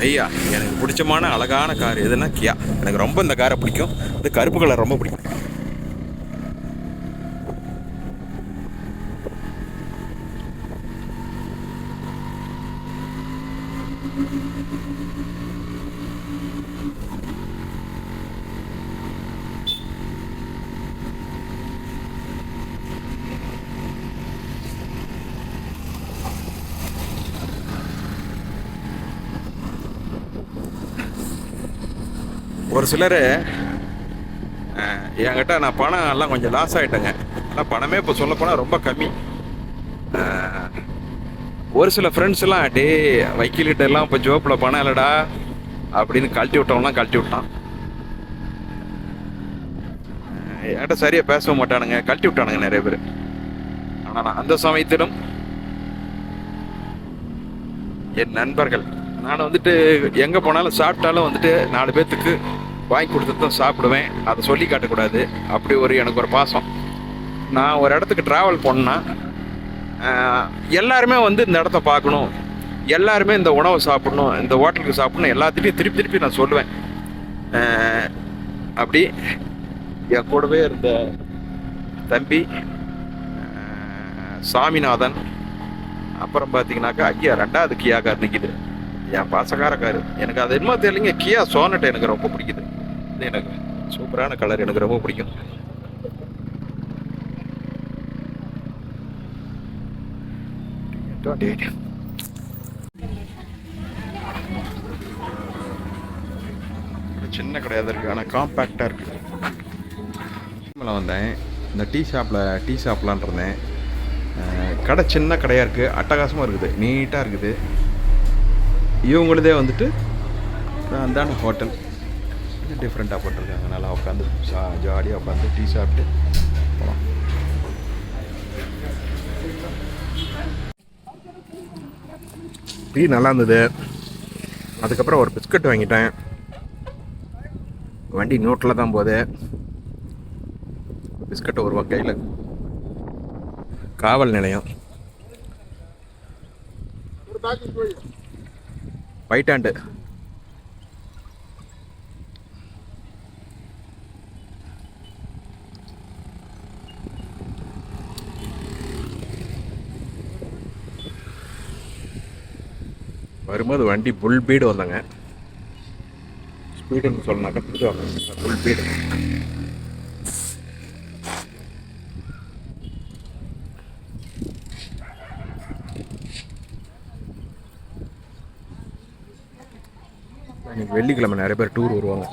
ஐயா எனக்கு பிடிச்சமான அழகான கார் எதுனா கியா. எனக்கு ரொம்ப இந்த காரை பிடிக்கும். இந்த கருப்பு கலர் ரொம்ப பிடிக்கும். ஒரு சிலர் என்கிட்ட நான் பணம் எல்லாம் கொஞ்சம் லாஸ் ஆகிட்டேங்க ஆனால் பணமே இப்போ சொல்லப்போனால் ரொம்ப கம்மி. ஒரு சில ஃப்ரெண்ட்ஸ்லாம் டே வக்கீல்கிட்ட எல்லாம் இப்போ ஜோப்பில் பணம் இல்லைடா அப்படின்னு கழட்டி விட்டவங்களாம் கழட்டி விட்டான். என்கிட்ட சரியாக பேசவும் மாட்டானுங்க கழட்டி விட்டானுங்க நிறைய பேர். ஆனால் நான் அந்த சமயத்திலும் என் நண்பர்கள் நான் வந்துட்டு எங்கே போனாலும் சாப்பிட்டாலும் வந்துட்டு நாலு பேர்த்துக்கு வாங்கி கொடுத்து தான் சாப்பிடுவேன். அதை சொல்லி காட்டக்கூடாது. அப்படி ஒரு எனக்கு ஒரு பாசம். நான் ஒரு இடத்துக்கு ட்ராவல் பண்ணேன்னா எல்லாருமே வந்து இந்த இடத்த பார்க்கணும். எல்லாருமே இந்த உணவை சாப்பிடணும் இந்த ஹோட்டலுக்கு சாப்பிடணும் எல்லாத்துலேயும் திருப்பி திருப்பி நான் சொல்லுவேன். அப்படி என் கூடவே இருந்த தம்பி சாமிநாதன் அப்புறம் பார்த்தீங்கன்னாக்கா ஐயா ரெண்டாவது கியா கார் நிற்கிது என் பாசக்காரக்காரு. எனக்கு அது என்னமோ தெரியலைங்க. கியா சோனட் எனக்கு ரொம்ப பிடிக்குது. இது எனக்கு சூப்பரான கலர் எனக்கு ரொம்ப பிடிக்கும். டுவெண்ட்டி எயிட் சின்ன கிடையாது இருக்கு ஆனால் காம்பேக்டாக இருக்கு. மேலே வந்தேன். இந்த டீ ஷாப்பில் டீ ஷாப்லான் இருந்தேன். கடை சின்ன கடையாக இருக்குது அட்டகாசமாக இருக்குது நீட்டாக இருக்குது. இவங்களுதே வந்துட்டு அந்தான ஹோட்டல் டிஃப்ரெண்ட்டாக போட்டிருக்காங்க. நல்லா உட்காந்து ஜாலியாக உட்காந்து டீ சாப்பிட்டு போகலாம் டீ நல்லா இருந்தது. அதுக்கப்புறம் ஒரு பிஸ்கட் வாங்கிட்டேன். வண்டி நோட்டில் தான் போகுது. பிஸ்கட் ஒரு ரூபா கையில் காவல் நிலையம். ரைட் வரும்போது வண்டி புல் பீடு வந்தாங்க ஸ்பீடுன்னு பிடிச்சி திட்டுவாங்க புல் பீடு இன்றைக்கி வெள்ளிக்கிழமை நிறைய பேர் டூர் வருவாங்க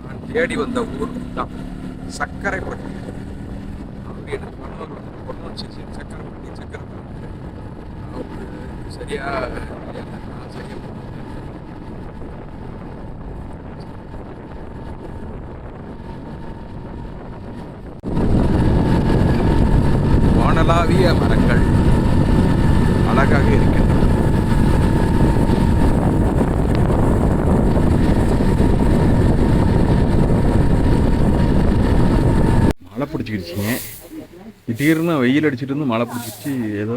நான் தேடி வந்த ஊர் தான் சர்க்கரைப்பட்டி அப்படி எனக்கு மன்னவர் வந்து பொண்ணு வச்சு சக்கரைப்பட்டி சரியா மரங்கள் அழகாக இருக்கு மழை பிடிச்சிக்கிடுச்சிங்க திடீர்னு வெயில் அடிச்சிட்டு இருந்து மழை பிடிச்சிச்சு. ஏதோ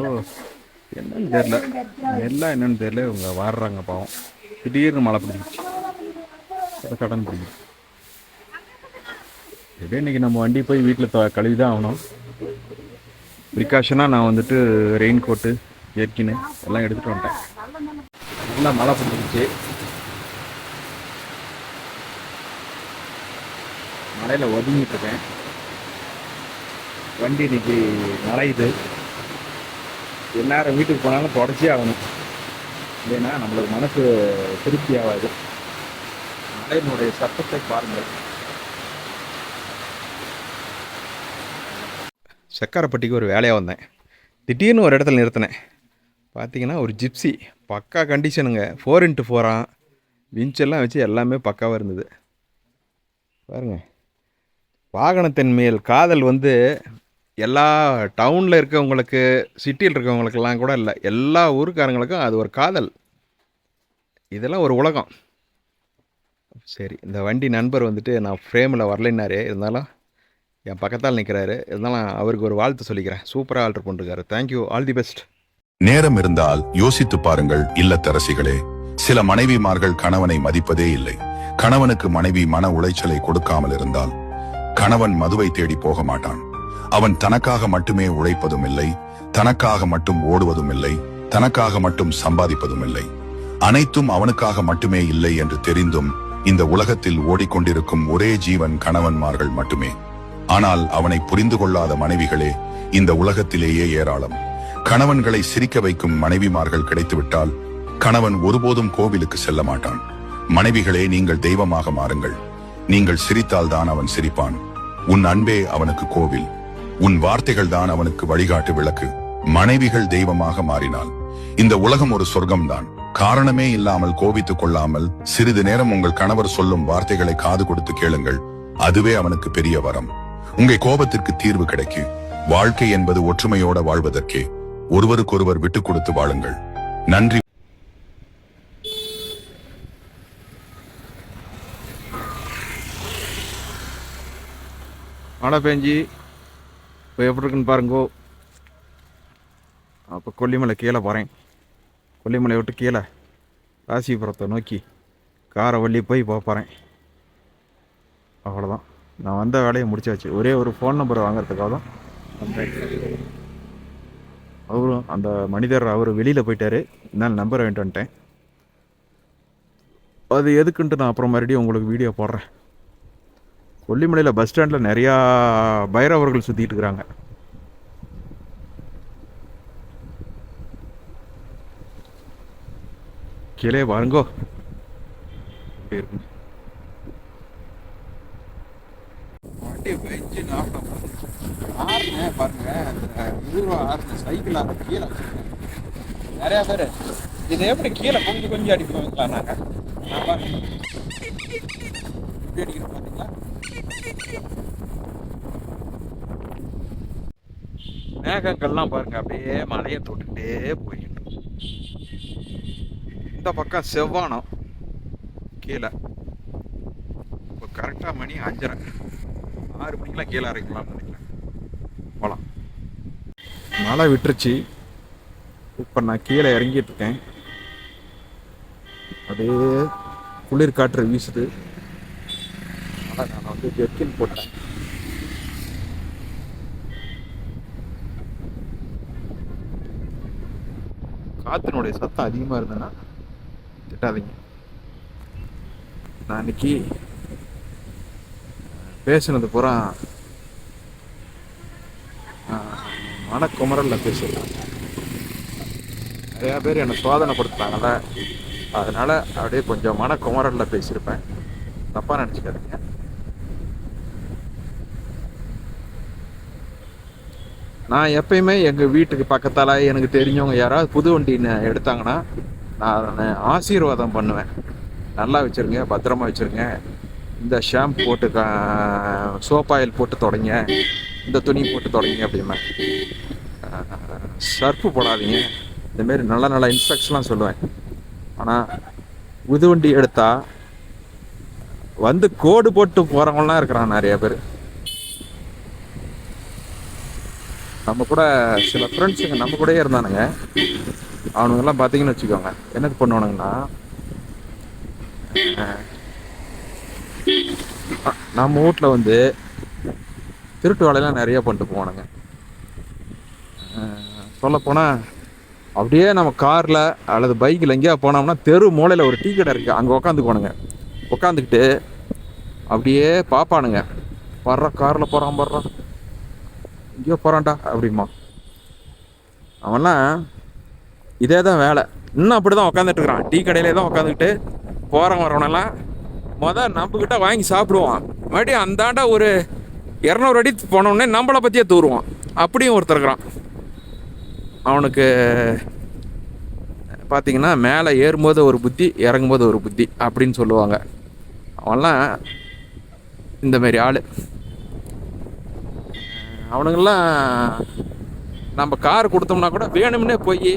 என்னன்னு தெரில எல்லாம் என்னன்னு தெரில இவங்க வாடுறாங்க பாவம். திடீர்னு மழை பிடிச்சிச்சு. கடன் பிடிக்கும். இதே இன்னைக்கு நம்ம வண்டி போய் வீட்டில் கழுவி தான் ஆகணும். ப்ரிகாஷனாக நான் வந்துட்டு ரெயின் கோட்டு ஏற்கினு எல்லாம் எடுத்துகிட்டு வந்துட்டேன். நல்லா மழை பிடிச்சிருச்சு. மழையில் ஒதுங்கிட்டு இருக்கேன். வண்டி இன்னைக்கு நனையுது. எல்லாரும் வீட்டுக்கு போனாலும் தொடச்சே ஆகணும். இல்லைன்னா நம்மளுக்கு மனசு திருப்தி ஆகாது. மலையினுடைய சத்தத்தை பாருங்கள். சக்கரைப்பட்டிக்கு ஒரு வேலையாக வந்தேன். திடீர்னு ஒரு இடத்துல நிறுத்தினேன். பார்த்தீங்கன்னா ஒரு ஜிப்ஸி பக்கா கண்டிஷனுங்க. ஃபோர் இன்ட்டு ஃபோராக விஞ்செல்லாம் வச்சு எல்லாமே பக்காவாக இருந்தது. பாருங்கள் வாகனத்தின் மேல் காதல் வந்து எல்லா டவுனில் இருக்கவங்களுக்கு சிட்டியில் இருக்கவங்களுக்கெல்லாம் கூட இல்லை. எல்லா ஊருக்காரங்களுக்கும் அது ஒரு காதல். இதெல்லாம் ஒரு உலகம். சரி இந்த வண்டி நண்பர் வந்துட்டு நான் ஃப்ரேமில் வரலைன்னாரு. இருந்தாலும் என் பக்கத்தால் நிற்கிறாரு இருந்தாலும் அவருக்கு ஒரு வாழ்த்து சொல்லிக்கிறேன். சூப்பராக ஆல்டர் பண்ணிருக்காரு. தேங்க்யூ ஆல் தி பெஸ்ட் நேரம் இருந்தால் யோசித்து பாருங்கள் இல்லத்தரசிகளே சில மனைவிமார்கள் கணவனை மதிப்பதே இல்லை. கணவனுக்கு மனைவி மன உளைச்சலை கொடுக்காமல் இருந்தால் கணவன் மதுவை தேடி போக மாட்டான். அவன் தனக்காக மட்டுமே உழைப்பதும் இல்லை தனக்காக மட்டும் ஓடுவதும் இல்லை தனக்காக மட்டும் சம்பாதிப்பதும் இல்லை. அனைத்தும் அவனுக்காக மட்டுமே இல்லை என்று தெரிந்தும் இந்த உலகத்தில் ஓடிக்கொண்டிருக்கும் ஒரே ஜீவன் கணவன்மார்கள் மட்டுமே. ஆனால் அவனை புரிந்து கொள்ளாத மனைவிகளே இந்த உலகத்திலேயே ஏராளம். கணவன்களை சிரிக்க வைக்கும் மனைவிமார்கள் கிடைத்துவிட்டால் கணவன் ஒருபோதும் கோவிலுக்கு செல்ல மாட்டான். மனைவிகளே நீங்கள் தெய்வமாக மாறுங்கள். நீங்கள் சிரித்தால்தான் அவன் சிரிப்பான். உன் அன்பே அவனுக்கு கோவில். உன் வார்த்தைகள் தான் அவனுக்கு வழிகாட்டு விளக்கு. மனைவிகள் தெய்வமாக மாறினால். இந்த உலகம் ஒரு சொர்க்கம்தான். காரணமே இல்லாமல் கோபித்துக் கொள்ளாமல் சிறிது நேரம் உங்கள் கணவர் சொல்லும் வார்த்தைகளை காது கொடுத்து கேளுங்கள். அதுவே அவனுக்கு பெரிய வரம். உங்கள் கோபத்திற்கு தீர்வு கிடைக்கும் வாழ்க்கை என்பது ஒற்றுமையோட வாழ்வதற்கே. ஒருவருக்கொருவர் விட்டுக் கொடுத்து வாழுங்கள். நன்றி. மழை பெஞ்சி இப்போ எப்படி இருக்குன்னு பாருங்கோ. அப்போ கொல்லிமலை கீழே போகிறேன் கொல்லிமலை விட்டு கீழே ராசிபுரத்தை நோக்கி காரை வள்ளி போய் போகிறேன் அவ்வளோதான் நான் வந்த வேலையை முடிச்சாச்சு. ஒரே ஒரு ஃபோன் நம்பர் வாங்குறதுக்காக தான் அவரும் அந்த மனிதர் அவர் வெளியில் போயிட்டார். இதனால் நம்பர் வாங்கிட்டு வந்துட்டேன் அது எதுக்குன்ட்டு நான் அப்புறம் மறுபடியும் உங்களுக்கு வீடியோ போடுறேன். கொல்லிமலையில் பஸ் ஸ்டாண்டில் நிறையா பைரவர்கள் சுற்றிட்டு இருக்கிறாங்க கீழே பாருங்கோ பாருங்க ஆறு சைக்கிள் கீழே நிறைய பேர் இதை எப்படி கீழே கொஞ்சம் கொஞ்சம் அடிப்போங்களா நாங்கள் நான் பாருங்க எப்படி அடிக்கிறோம் பார்த்தீங்களா மேகங்கள்லாம் பாருங்க அப்படியே மலையை தொட்டுட்டே போயிட்டு இந்த பக்கம் செவ்வானம் கீழே. இப்போ கரெக்டாக மணி அஞ்சரை. ஆறு மணிக்கெலாம் கீழே இறங்கலாம்னு நினைக்கிறேன். போகலாம் மழை விட்டுருச்சு. இப்போ நான் கீழே இறங்கிட்டு இருக்கேன். அப்படியே குளிர் காற்று வீசுது. அதனால் நான் வந்து ஜெர்கின் போட்டேன். காற்றினுடைய சத்தம் அதிகமாக இருந்ததுன்னா திட்டாதீங்க. நான் இன்னைக்கு பேசுனது பூரா மனக்குமரலில் பேசியிருப்பேன் நிறையா பேர் என்னை சோதனைப்படுத்துனாங்கல்ல அதனால் அப்படியே கொஞ்சம் மனக்குமரலில் பேசியிருப்பேன். தப்பாக நினச்சிக்காதீங்க. நான் எப்பயுமே எங்கள் வீட்டுக்கு பக்கத்தால் எனக்கு தெரிஞ்சவங்க யாராவது புது வண்டி எடுத்தாங்கன்னா நான் ஆசீர்வாதம் பண்ணுவேன். நல்லா வச்சுருங்க பத்திரமா வச்சுருங்க. இந்த ஷாம்பு போட்டு சோப் ஆயில் போட்டு தொடங்க. இந்த துணி போட்டு தொடங்க அப்படிமா சர்ஃபு போடாதீங்க. இந்தமாரி நல்ல நல்ல இன்ஸ்ட்ரக்ஷன்லாம் சொல்லுவேன். ஆனால் புது வண்டி எடுத்தால் வந்து கோடு போட்டு போகிறவங்களாம் இருக்கிறான் நிறைய பேர். நம்ம கூட சில ஃப்ரெண்ட்ஸுங்க நம்ம கூடயே இருந்தானுங்க. அவனுங்கெல்லாம் பார்த்தீங்கன்னு வச்சுக்கோங்க. என்னது பண்ணுவானுங்கன்னா? நம்ம வீட்டில் வந்து திருட்டு வேலையெல்லாம் நிறைய பண்ணிட்டு போவானுங்க. சொல்லப்போனால் அப்படியே நம்ம காரில் அல்லது பைக்கில் எங்கேயா போனோம்னா தெரு மூலையில் ஒரு டீ கடை இருக்குது அங்கே உக்காந்துக்குவானுங்க உட்காந்துக்கிட்டு அப்படியே பார்ப்பானுங்க வர்ற காரில் போகிறான் வர்றான் எங்கேயோ போகிறான்டா அப்படிமா அவன்லாம் இதே தான் வேலை. இன்னும் அப்படி தான் உட்காந்துட்டு இருக்கிறான். டீ கடையிலே தான் உட்காந்துக்கிட்டு போகிறவன் வரவனெல்லாம் மொதல் நம்மக்கிட்ட வாங்கி சாப்பிடுவான். மறுபடியும் அந்தாண்டா ஒரு இரநூறு அடி போனோடனே நம்மளை பற்றியே தூருவான். அப்படியும் ஒருத்தர் இருக்கிறான். அவனுக்கு பார்த்தீங்கன்னா மேலே ஏறும்போது ஒரு புத்தி இறங்கும்போது ஒரு புத்தி அப்படின்னு சொல்லுவாங்க. அவன்லாம் இந்தமாரி ஆள். அவனுங்கெல்லாம் நம்ம கார் கொடுத்தோம்னா கூட வேணும்னே போய்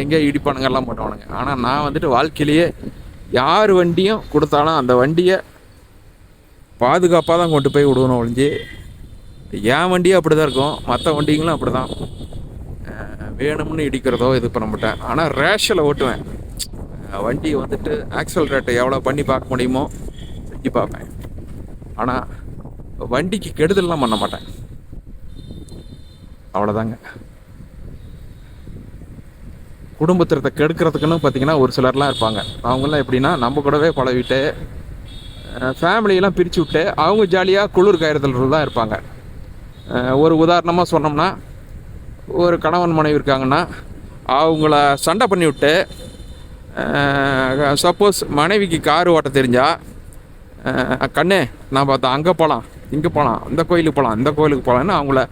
எங்கேயோ இடிப்பானுங்கெல்லாம் பண்ணுவானுங்க ஆனால் நான் வந்துட்டு வாழ்க்கையிலேயே யார் வண்டியும் கொடுத்தாலும் அந்த வண்டியை பாதுகாப்பாக தான் கொண்டு போய் விடுவணும் ஒழிஞ்சு என் வண்டியும் அப்படி தான் இருக்கும். மற்ற வண்டிங்களும் அப்படி தான் வேணும்னு இடிக்கிறதோ இது பண்ண மாட்டேன். ஆனால் ரேஷில் ஓட்டுவேன். வண்டி வந்துட்டு ஆக்சல் ரேட்டை எவ்வளோ பண்ணி பார்க்க முடியுமோ செஞ்சு பார்ப்பேன். ஆனால் வண்டிக்கு கெடுதல்லாம் பண்ண மாட்டேன். அவ்வளோதாங்க குடும்பத்திரத்தை கெடுக்கிறதுக்குன்னு பார்த்தீங்கன்னா ஒரு சிலர்லாம் இருப்பாங்க. அவங்கெல்லாம் எப்படின்னா நம்ம கூடவே பழகிட்டு ஃபேமிலியெல்லாம் பிரித்து விட்டு அவங்க ஜாலியாக குளிர் காயத்தில் தான் இருப்பாங்க ஒரு உதாரணமாக சொன்னோம்னா ஒரு கணவன் மனைவி இருக்காங்கன்னா அவங்கள சண்டை பண்ணி விட்டு சப்போஸ் மனைவிக்கு கார் ஓட்ட தெரிஞ்சா கண்ணே நான் பார்த்தா அங்கே போகலாம் இங்கே போகலாம் இந்த கோயிலுக்கு போகலாம் இந்த கோயிலுக்கு போகலான்னு அவங்கள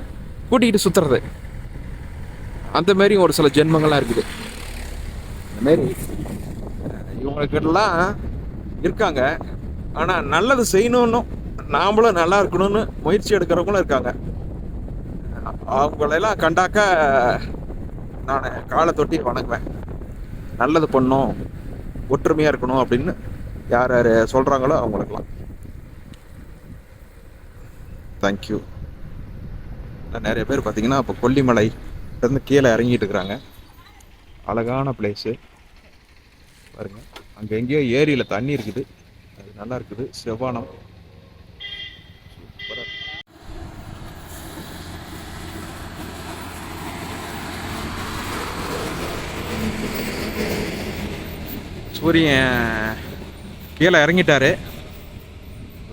கூட்டிகிட்டு சுற்றுறது அந்த மாரி ஒரு சில ஜென்மங்கள்லாம் இருக்குது. அந்த மாரி இவங்களுக்கெல்லாம் இருக்காங்க. ஆனால் நல்லது செய்யணும்னு நாமளும் நல்லா இருக்கணும்னு முயற்சி எடுக்கிறவங்களும் இருக்காங்க. அவங்களெல்லாம் கண்டாக்க நான் காலை தொட்டி வணங்குவேன். நல்லது பண்ணும் ஒற்றுமையாக இருக்கணும் அப்படின்னு யார் யார் சொல்கிறாங்களோ அவங்களுக்கெல்லாம். தேங்க்யூ நிறைய பேர் பார்த்தீங்கன்னா இப்போ கொல்லிமலை இருந்து கீழே இறங்கிட்டு இருக்கிறாங்க. அழகான பிளேஸு பாருங்க. அங்கே எங்கேயோ ஏரியில் தண்ணி இருக்குது. அது நல்லா இருக்குது. செவ்வானம். சூப்பராக சூரியன் கீழே இறங்கிட்டாரு.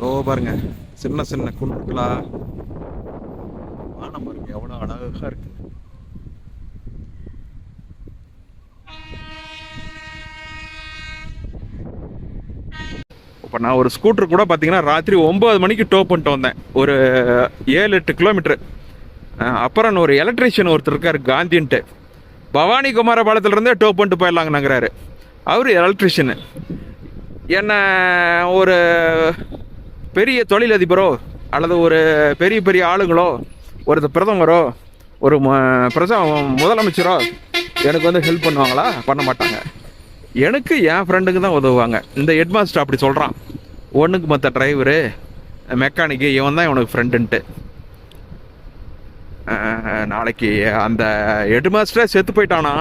ஓ பாருங்க. சின்ன சின்ன குண்டுக்களாக வானம் பாருங்க எவ்வளோ அழகா இருக்கு இப்போ நான் ஒரு ஸ்கூட்டர் கூட பார்த்தீங்கன்னா ராத்திரி ஒம்பது மணிக்கு டோ பண்ணிட்டு வந்தேன். ஒரு ஏழு எட்டு கிலோமீட்ரு அப்புறம் ஒரு எலக்ட்ரீஷியன் ஒருத்தர் இருக்கார் காந்தின்ட்டு. பவானி குமாரபாளையத்துலேருந்தே டோ பண்ணிட்டு போயிடலாங்க அவர் எலக்ட்ரிஷியனு என்ன ஒரு பெரிய தொழிலதிபரோ அல்லது ஒரு பெரிய பெரிய ஆளுங்களோ ஒரு பிரதமரோ ஒரு பிரச முதலமைச்சரோ எனக்கு வந்து ஹெல்ப் பண்ணுவாங்களா? பண்ண மாட்டாங்க. எனக்கு என் ஃப்ரெண்டுக்கு தான் உதவுவாங்க. இந்த ஹெட்மாஸ்டர் அப்படி சொல்கிறான் ஒன்றுக்கு மற்ற டிரைவரு மெக்கானிக்கு இவன் தான் இவனுக்கு ஃப்ரெண்டுன்ட்டு நாளைக்கு அந்த ஹெட்மாஸ்டரே செத்து போயிட்டானா?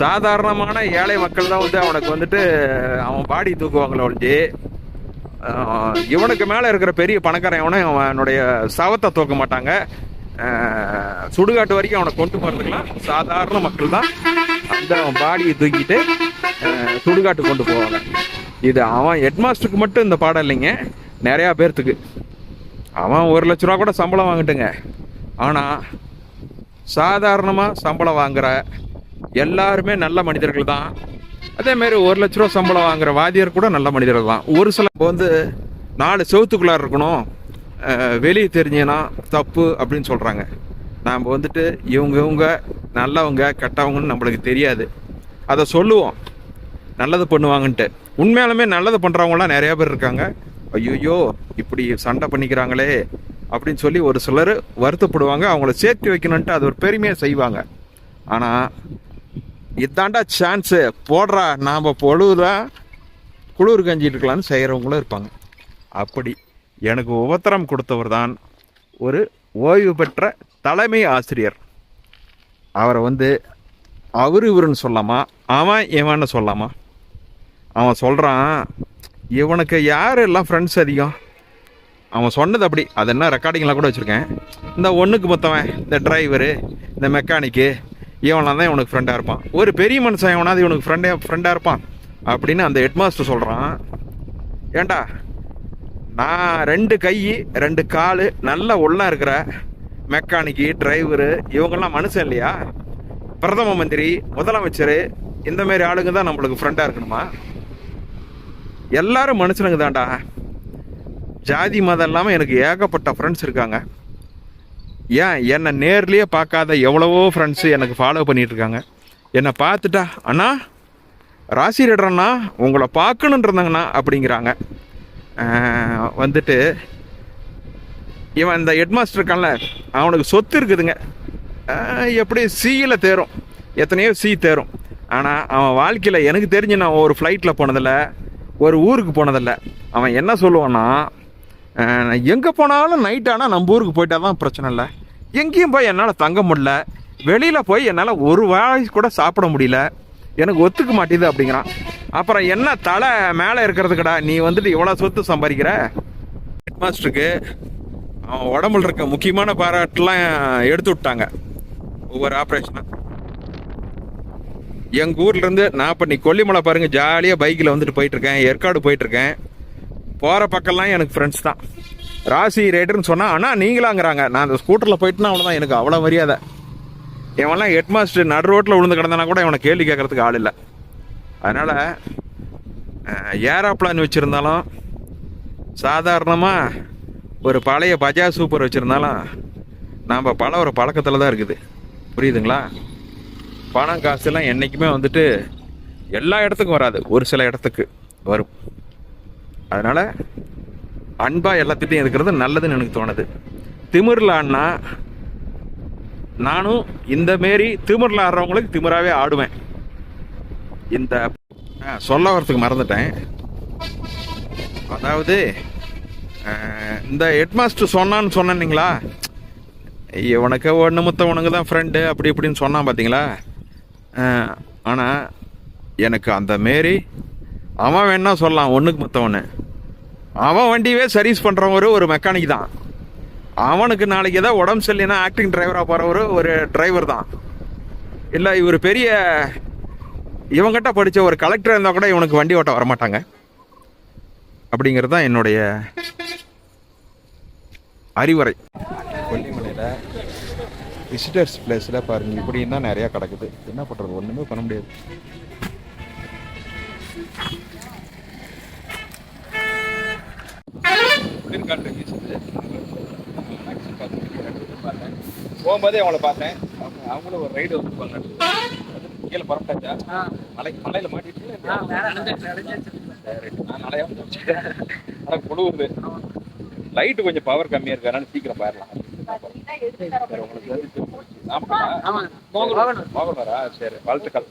சாதாரணமான ஏழை மக்கள் தான் வந்து அவனுக்கு வந்துட்டு அவன் பாடி தூக்குவாங்களே ஒழிஞ்சு. இவனுக்கு மேலே இருக்கிற பெரிய பணக்காரன் எவனும் அவனுடைய சவத்தை தூக்க மாட்டாங்க. சுடுகாட்டு வரைக்கும் அவனை கொண்டு போகிறதுக்கெல்லாம் சாதாரண மக்கள் தான் அந்த அவன் பாடியை தூக்கிட்டு சுடுகாட்டு கொண்டு போவாங்க. இது அவன் ஹெட்மாஸ்டருக்கு மட்டும் இந்த பாடம் இல்லைங்க. நிறையா பேர்த்துக்கு. அவன் ஒரு லட்ச ரூபா கூட சம்பளம் வாங்கட்டுங்க. ஆனால் சாதாரணமாக சம்பளம் வாங்குற எல்லாருமே நல்ல மனிதர்கள் தான். அதேமாரி ஒரு லட்ச ரூபா சம்பளம் வாங்குற வாத்தியார் கூட நல்ல மனிதர்கள் தான். ஒரு சில வந்து நாலு செவத்துக்குள்ளார இருக்கணும். வெளியே தெரிஞ்சேன்னா தப்பு அப்படின்னு சொல்கிறாங்க நாம் வந்துட்டு இவங்க இவங்க நல்லவங்க கெட்டவங்கன்னு நம்மளுக்கு தெரியாது. அதை சொல்லுவோம். நல்லது பண்ணுவாங்கன்ட்டு. உண்மையாலுமே நல்லது பண்ணுறவங்களாம் நிறையா பேர் இருக்காங்க. ஐயோ இப்படி சண்டை பண்ணிக்கிறாங்களே அப்படின்னு சொல்லி ஒரு சிலர் வருத்தப்படுவாங்க. அவங்கள சேர்த்து வைக்கணுன்ட்டு அது ஒரு பெருமையாக செய்வாங்க. ஆனால் இதாண்டா சான்ஸு போடுறா. நாம் பொழுதுதான் குளிர் கஞ்சிட்டு இருக்கலாம்னு செய்கிறவங்களும் இருப்பாங்க. அப்படி எனக்கு உபத்திரம் கொடுத்தவர் தான் ஒரு ஓய்வு பெற்ற தலைமை ஆசிரியர். அவரை வந்து அவர் இவருன்னு சொல்லாமா? அவன் இவன்னு சொல்லாமா? அவன் சொல்கிறான் இவனுக்கு யார் எல்லாம் ஃப்ரெண்ட்ஸ் அதிகம்? அவன் சொன்னது அப்படி. அது என்ன ரெக்கார்டிங்லாம் கூட வச்சுருக்கேன். இந்த ஒன்றுக்கு மொத்தவன் இந்த டிரைவரு இந்த மெக்கானிக்கு இவனாக தான் இவனுக்கு ஃப்ரெண்டாக இருப்பான். ஒரு பெரிய மனுஷன் இவனாவது இவனுக்கு ஃப்ரெண்டே ஃப்ரெண்டாக இருப்பான். அப்படின்னு அந்த ஹெட்மாஸ்டர் சொல்கிறான் ஏண்டா நான் ரெண்டு கை ரெண்டு கால் நல்ல உள்ளம் இருக்கிற மெக்கானிக்கு டிரைவரு இவங்கெல்லாம் மனுஷன் இல்லையா? பிரதம மந்திரி முதலமைச்சர் இந்த மாதிரி ஆளுங்க தான் நம்மளுக்கு ஃப்ரெண்டாக இருக்கணுமா? எல்லாரும் மனுஷனுங்க தான்டா. ஜாதி மதம் இல்லாமல் எனக்கு ஏகப்பட்ட ஃப்ரெண்ட்ஸ் இருக்காங்க. ஏன் என்னை நேர்லேயே பார்க்காத எவ்வளவோ ஃப்ரெண்ட்ஸு எனக்கு ஃபாலோ பண்ணிகிட்ருக்காங்க இருக்காங்க. என்னை பார்த்துட்டா அண்ணா ராசி ரெட்ரண்ணா உங்களை பார்க்கணுன்றதாங்கண்ணா அப்படிங்கிறாங்க. வந்துட்டு இவன் இந்த ஹெட்மாஸ்டர் இருக்கான்ல அவனுக்கு சொத்து இருக்குதுங்க. எப்படி சியில் தேரும். எத்தனையோ சி தேரும். ஆனால் அவன் வாழ்க்கையில் எனக்கு தெரிஞ்சு நான் ஒரு ஃப்ளைட்டில் போனதில்ல ஒரு ஊருக்கு போனதில்ல. அவன் என்ன சொல்லுவான்னா எங்கே போனாலும் நைட் ஆனால் நம்ம ஊருக்கு போயிட்டா தான் பிரச்சனை இல்லை. எங்கேயும் போய் என்னால் தங்க முடியல. வெளியில் போய் என்னால் ஒரு வாய் கூட சாப்பிட முடியல. எனக்கு ஒத்துக்க மாட்டேது அப்படிங்கிறான். அப்புறம் என்ன தலை மேலே இருக்கிறதுக்கடா நீ வந்துட்டு இவ்வளோ சொத்து சம்பாதிக்கிற? ஹெட்மாஸ்டருக்கு அவன் உடம்புல இருக்க முக்கியமான பாராட்டுலாம் எடுத்து விட்டாங்க. ஒவ்வொரு ஆப்ரேஷனும் எங்கள் ஊர்லேருந்து நான் இப்போ நீ கொல்லிமலை பாருங்கள் ஜாலியாக பைக்கில் வந்துட்டு போயிட்டுருக்கேன் ஏற்காடு போயிட்டுருக்கேன். போகிற பக்கம்லாம் எனக்கு ஃப்ரெண்ட்ஸ் தான். ராசி ரைடர்னு சொன்னால் ஆனால் நீங்களாங்கிறாங்க. நான் அந்த ஸ்கூட்டரில் போயிட்டுனா அவ்வளோதான் எனக்கு அவ்வளோ மரியாதை. இவன்லாம் ஹெட் மாஸ்டர் நடு ரோட்டில் விழுந்து கிடந்தானா கூட இவனை கேள்வி கேட்கறதுக்கு ஆள் இல்லை. அதனால் ஏரோப்ளான் வச்சுருந்தாலும் சாதாரணமாக ஒரு பழைய பஜாஜ் சூப்பர் வச்சுருந்தாலும் நாம் பல ஒரு பழக்கத்தில் தான் இருக்குது. புரியுதுங்களா? பணம் காசுலாம் என்றைக்குமே வந்துட்டு எல்லா இடத்துக்கும் வராது. ஒரு சில இடத்துக்கு வரும். அதனால் அன்பாக எல்லாத்திட்டையும் இருக்கிறது நல்லதுன்னு எனக்கு தோணுது. திமிரில் ஆடினா நானும் இந்த மாரி திமிரில் ஆடுறவங்களுக்கு திமிராகவே ஆடுவேன். இந்த ஆ, சொல்ல வரத்துக்கு மறந்துட்டேன். அதாவது இந்த ஹெட்மாஸ்டர் சொன்னான்னு சொன்னீங்களா இவனுக்கு ஒன்று முத்தவனுக்கு தான் ஃப்ரெண்டு அப்படி இப்படின்னு சொன்னான் பார்த்தீங்களா ஆனால் எனக்கு அந்த மாரி அவன் வேணா சொல்லலாம் ஒன்றுக்கு மற்றவனு அவன் வண்டியவே சர்வீஸ் பண்ணுறவரு ஒரு மெக்கானிக் தான். அவனுக்கு நாளைக்கு ஏதாவது உடம்பு சரியில்லைன்னா ஆக்டிங் டிரைவராக போகிறவரு ஒரு டிரைவர் தான். இல்லை இவர் பெரிய இவங்கிட்ட படித்த ஒரு கலெக்டர் இருந்தால் கூட இவனுக்கு வண்டி ஓட்ட வரமாட்டாங்க. அப்படிங்கிறது தான் என்னுடைய அறிவுரை. கொல்லிமலையில் விசிட்டர்ஸ் பிளேஸில் பாருங்க இப்படின்னு தான் நிறையா கிடக்குது. என்ன பண்ணுறது ஒன்றுமே பண்ண முடியாது. குளிர்காற்று போகும்போதே அவங்கள பார்த்தேன். அவங்க அவங்களும் ஒரு ரைடு வந்துருப்பாங்க கீழே பரப்பிட்டாச்சா மலைக்கு மலையில் மாட்டிட்டு நான் முடிச்சிட்டேன் ஆனால் குழுவுது லைட்டு கொஞ்சம் பவர் கம்மியாக இருக்கு. அதனால சீக்கிரம் போயிடலாம் சரி உங்களுக்கு ஆமாம் மோகனரா? சரி வாழ்த்துக்கள்.